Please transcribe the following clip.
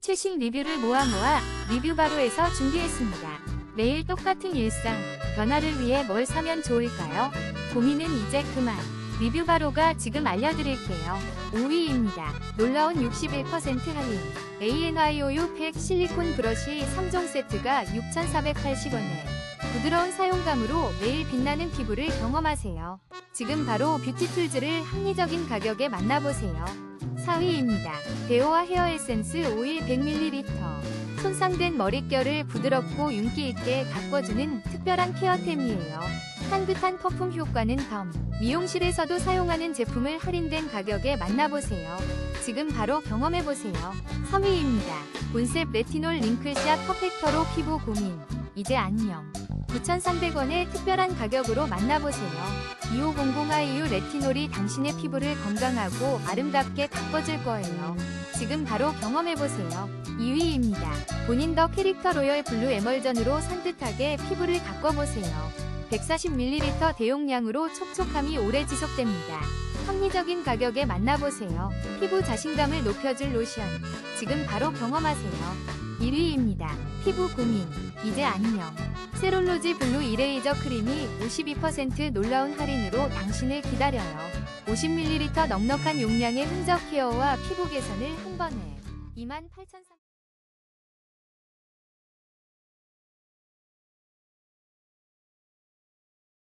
최신 리뷰를 모아 모아 리뷰 바로에서 준비했습니다. 매일 똑같은 일상, 변화를 위해 뭘 사면 좋을까요? 고민은 이제 그만. 리뷰 바로가 지금 알려드릴게요. 5위입니다. 놀라운 61% 할인. ANYOU 팩 실리콘 브러쉬 3종 세트가 6,480원에 부드러운 사용감으로 매일 빛나는 피부를 경험하세요. 지금 바로 뷰티툴즈를 합리적인 가격에 만나보세요. 4위입니다. 데오와 헤어 에센스 오일 100ml. 손상된 머릿결을 부드럽고 윤기 있게 가꿔주는 특별한 케어템이에요. 향긋한 퍼퓸 효과는 덤. 미용실에서도 사용하는 제품을 할인된 가격에 만나보세요. 지금 바로 경험해보세요. 3위입니다. 본셉 레티놀 링클샷 퍼펙터로 피부 고민. 이제 안녕. 9,300원의 특별한 가격으로 만나보세요. 2500IU 레티놀이 당신의 피부를 건강하고 아름답게 가꿔줄 거예요. 지금 바로 경험해보세요. 2위입니다. 본인 더 캐릭터 로열 블루 에멀전으로 산뜻하게 피부를 가꿔보세요. 140ml 대용량으로 촉촉함이 오래 지속됩니다. 합리적인 가격에 만나보세요. 피부 자신감을 높여줄 로션. 지금 바로 경험하세요. 1위입니다. 피부 고민. 이제 안녕. 세롤로지 블루 이레이저 크림이 52% 놀라운 할인으로 당신을 기다려요. 50ml 넉넉한 용량의 흔적 케어와 피부 개선을 한 번에 28,300원